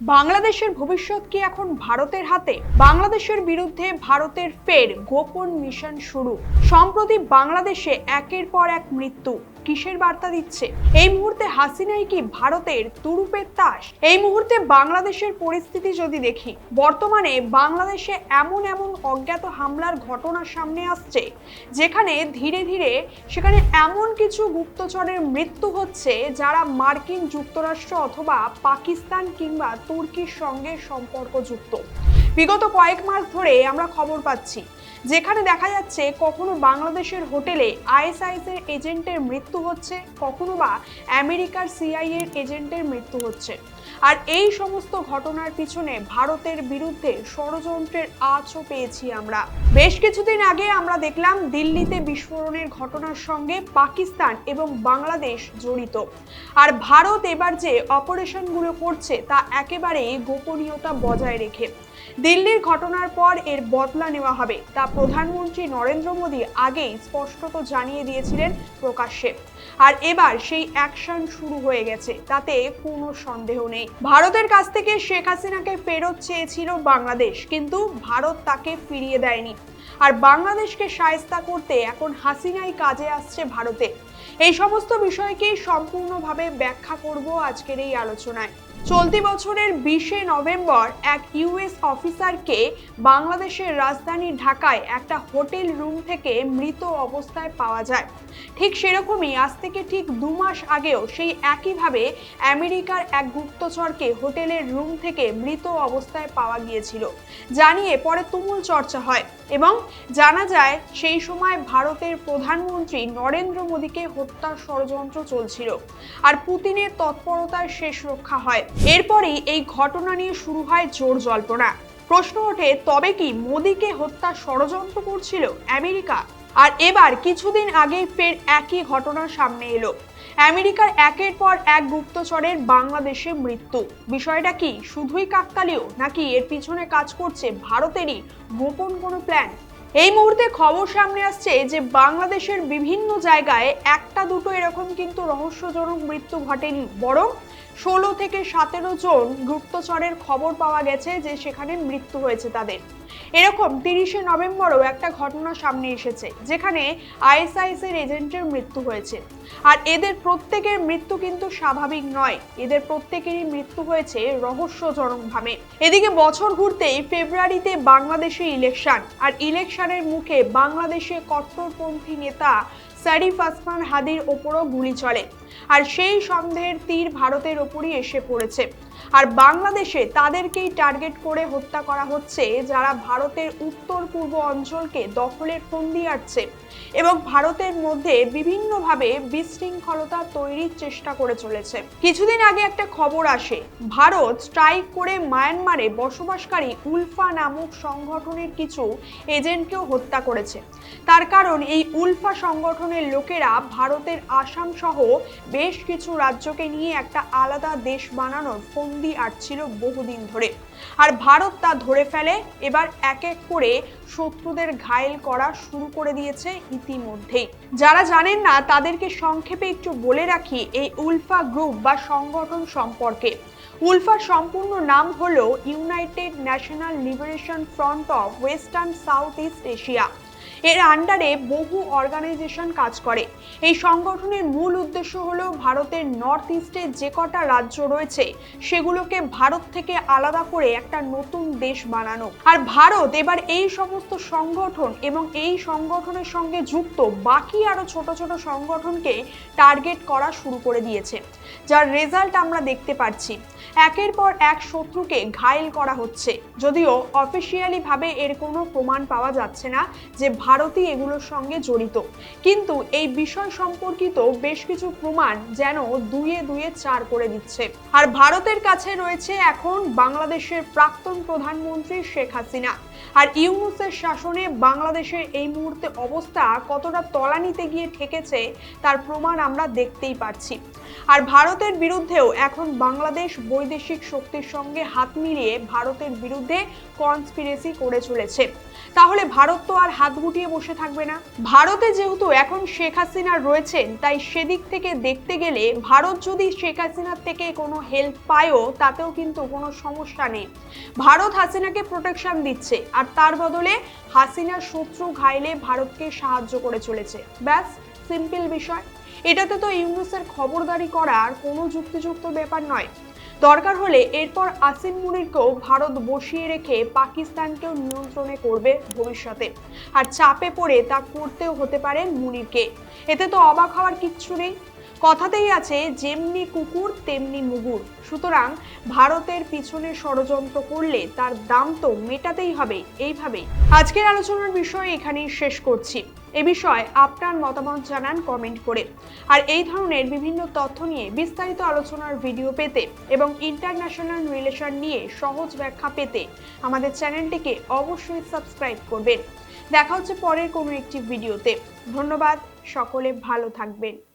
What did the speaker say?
বাংলাদেশের ভবিষ্যৎ কি এখন ভারতের হাতে? বাংলাদেশের বিরুদ্ধে ভারতের ফের গোপন মিশন শুরু। সম্প্রতি বাংলাদেশে একের পর এক মৃত্যু। কিসের বার্তা দিচ্ছে? এই মুহূর্তে হাসিনাই কি ভারতের তুরুপের তাস? এই মুহূর্তে বাংলাদেশের পরিস্থিতি যদি দেখি, বর্তমানে বাংলাদেশে এমন এমন অজ্ঞাত হামলার ঘটনা সামনে আসছে, যেখানে ধীরে ধীরে সেখানে এমন কিছু গুপ্তচরের মৃত্যু হচ্ছে যারা মার্কিন যুক্তরাষ্ট্র অথবা পাকিস্তান কিংবা তুর্কির সঙ্গে সম্পর্কযুক্ত। বিগত কয়েক মাস ধরে আমরা খবর পাচ্ছি যেখানে দেখা যাচ্ছে কখনো বাংলাদেশের হোটেলে আইএসআইএস এর এজেন্টের মৃত্যু হচ্ছে, কখনো বা আমেরিকার সিআই এর এজেন্টের মৃত্যু হচ্ছে। আর এই সমস্ত ঘটনার পিছনে ভারতের বিরুদ্ধে ষড়যন্ত্রের আঁচও পেয়েছি আমরা। বেশ কিছুদিন আগে আমরা দেখলাম দিল্লিতে বিস্ফোরণের ঘটনার সঙ্গে পাকিস্তান এবং বাংলাদেশ জড়িত। আর ভারত এবার যে অপারেশনগুলো করছে তা একেবারেই গোপনীয়তা বজায় রেখে। দিল্লির ঘটনার পর এর বদলা নেওয়া হবে। তা প্রধানমন্ত্রী নরেন্দ্র মোদী আগেই স্পষ্টত জানিয়ে দিয়েছিলেন প্রকাশ্যে। আর এবার সেই অ্যাকশন শুরু হয়ে গেছে, তাতে কোনো সন্দেহ নেই। ভারতের কাছ থেকে শেখ হাসিনাকে ফেরত চেয়েছিল বাংলাদেশ, কিন্তু ভারত তাকে ফিরিয়ে দেয়নি। আর বাংলাদেশকে সায়স্তা করতে এখন হাসিনাই কাজে আসছে ভারতে। এই সমস্ত বিষয়কেই সম্পূর্ণভাবে ব্যাখ্যা করব আজকের এই আলোচনায়। চলতি বছরের বিশে নভেম্বর এক ইউএস অফিসারকে বাংলাদেশের রাজধানী ঢাকায় একটা হোটেল রুম থেকে মৃত অবস্থায় পাওয়া যায়। ঠিক সেরকমই আজ থেকে ঠিক দু মাস আগেও সেই একইভাবে আমেরিকার এক গুপ্তচরকে হোটেলের রুম থেকে মৃত অবস্থায় পাওয়া গিয়েছিল। জানিয়ে পরে তুমুল চর্চা হয়। এবং জানা যায় সেই সময় ভারতের প্রধানমন্ত্রী নরেন্দ্র মোদীকে হত্যার ষড়যন্ত্র চলছিল আর পুতিনের তৎপরতার শেষ রক্ষা হয়। এরপরই এই ঘটনা নিয়ে শুরু হয় জোর জল্পনা। প্রশ্ন ওঠে, তবে কি মোদীকে হত্যা ষড়যন্ত্র করছিল আমেরিকা? আর এবার কিছুদিন আগেই ফের একই ঘটনা সামনে এলো। আমেরিকার একের পর এক গুপ্তচরের বাংলাদেশে মৃত্যু। বিষয়টা কি, শুধুই কাকতালীয়, নাকি এর পিছনে কাজ করছে ভারতেরই গোপন কোনো প্ল্যান এই মুহূর্তে খবর সামনে আসছে যে, বাংলাদেশের বিভিন্ন জায়গায় একটা দুটো এরকম কিন্তু রহস্যজনক মৃত্যু ঘটেনি, বরং ষোলো থেকে সতেরো জন গুপ্তচরের খবর পাওয়া গেছে যে সেখানে মৃত্যু হয়েছে তাদের। এরকম তিরিশে নভেম্বরও একটা ঘটনা সামনে এসেছে, যেখানে আইএসআইএস এর এজেন্টের মৃত্যু হয়েছে। আর এদের প্রত্যেকের মৃত্যু কিন্তু স্বাভাবিক নয়, এদের প্রত্যেকেরই মৃত্যু হয়েছে রহস্যজনকভাবে। এদিকে বছর ঘুরতেই ফেব্রুয়ারিতে বাংলাদেশে ইলেকশন, আর ইলেকশনের মুখে বাংলাদেশে কট্টরপন্থী নেতা সারিফ আসমান হাদির ওপরও গুলি চলে। আর সেই সন্দেহের তীর ভারতের ওপরই এসে পড়েছে। আর বাংলাদেশে তাদেরকেই টার্গেট করে হত্যা করা হচ্ছে, যারা ভারতের উত্তর পূর্ব অঞ্চলকে দখলের ফন্দি আটছে এবং ভারতের মধ্যে বিভিন্নভাবে বিশৃঙ্খলতা তৈরির চেষ্টা করে চলেছে। কিছুদিন আগে একটা খবর আসে, ভারত স্ট্রাইক করে মায়ানমারে বসবাসকারী উলফা নামক সংগঠনের কিছু এজেন্টকেও হত্যা করেছে। তার কারণ এই উলফা সংগঠনের লোকেরা ভারতের আসাম সহ বেশ কিছু রাজ্যকে নিয়ে একটা আলাদা দেশ বানানোর ফন্দি আটছিল বহুদিন ধরে। আর ভারত তা ধরে ফেলে, এবার এক এক করে শত্রুদের ঘায়েল করা শুরু করে দিয়েছে ইতিমধ্যেই। যারা জানেন না, তাদেরকে সংক্ষেপে একটু বলে রাখি এই উলফা গ্রুপ বা সংগঠন সম্পর্কে। উলফার সম্পূর্ণ নাম হলো United National Liberation Front of Western South East Asia. এর আন্ডারে বহু অর্গানাইজেশন কাজ করে। এই সংগঠনের মূল উদ্দেশ্য হলো ভারতের নর্থ ইস্টে যে কটা রাজ্য রয়েছে, সেগুলোকে ভারত থেকে আলাদা করে একটা নতুন দেশ বানানো। আর ভারত এবার এই সমস্ত সংগঠন এবং এই সংগঠনের সঙ্গে যুক্ত বাকি আরও ছোট ছোট সংগঠনকে টার্গেট করা শুরু করে দিয়েছে, যার রেজাল্ট আমরা দেখতে পাচ্ছি। একের পর এক শত্রুকে ঘায়েল করা হচ্ছে, যদিও অফিসিয়ালি ভাবে এর কোনো প্রমাণ পাওয়া যাচ্ছে না যে ভারতই এগুলোর সঙ্গে জড়িত। কিন্তু এই বিষয় সম্পর্কিত বেশ কিছু প্রমাণ যেন দুয়ে দুয়ে চার করে দিচ্ছে। আর ভারতের কাছে রয়েছে এখন বাংলাদেশের প্রাক্তন প্রধানমন্ত্রী শেখ হাসিনা। আর ইউনুসের শাসনে বাংলাদেশের এই মুহূর্তে অবস্থা কতটা তলানিতে গিয়ে ঠেকেছে, তার প্রমাণ আমরা দেখতেই পাচ্ছি। আর ভারতের বিরুদ্ধেও এখন বাংলাদেশ বৈদেশিক শক্তির সঙ্গে হাত মিলিয়ে ভারতের বিরুদ্ধে কনস্পিরেসি করে চলেছে। তাহলে ভারত তো আর হাত গুটিয়ে বসে থাকবে না। ভারতে যেহেতু এখন শেখ হাসিনা রয়েছেন, তাই সেদিক থেকে দেখতে গেলে ভারত যদি শেখ হাসিনার থেকে কোনো হেল্প পায়ও, তাতেও কিন্তু কোনো সমস্যা নেই। ভারত হাসিনাকে প্রোটেকশন দিচ্ছে। আর তার বদলে হাসিনার শত্রু ঘাইলে ভারতকে সাহায্য করে চলেছে। ব্যাস সিম্পল বিষয়। এটাতে তো ইউনুসের খবরদারি করার কোনো যুক্তিযুক্ত ব্যাপার নয়। দরকার হলে এরপর আসিম মুনিরকেও ভারত বসিয়ে রেখে পাকিস্তানকেও নিয়ন্ত্রণে করবে ভবিষ্যতে। আর চাপে পড়ে তা করতেও হতে পারে মুনিরকে। এতে তো অবাক হওয়ার কিচ্ছু নেই। কথাতেই আছে, যেমনি কুকুর, তেমনি মুগুর। সুতরাং ভারতের পিছনে ষড়যন্ত্র করলে তার দাম তো মেটাতেই হবে, এইভাবেই। আজকের আলোচনার বিষয় এখানেই শেষ করছি। এ বিষয়ে আপনার মতামত জানান কমেন্ট করে। আর এই ধরনের বিভিন্ন তথ্য নিয়ে বিস্তারিত আলোচনার ভিডিও পেতে এবং ইন্টারন্যাশনাল রিলেশন নিয়ে সহজ ব্যাখ্যা পেতে আমাদের চ্যানেলটিকে অবশ্যই সাবস্ক্রাইব করবেন। দেখা হচ্ছে পরের কোনো একটি ভিডিওতে। ধন্যবাদ, সকলে ভালো থাকবেন।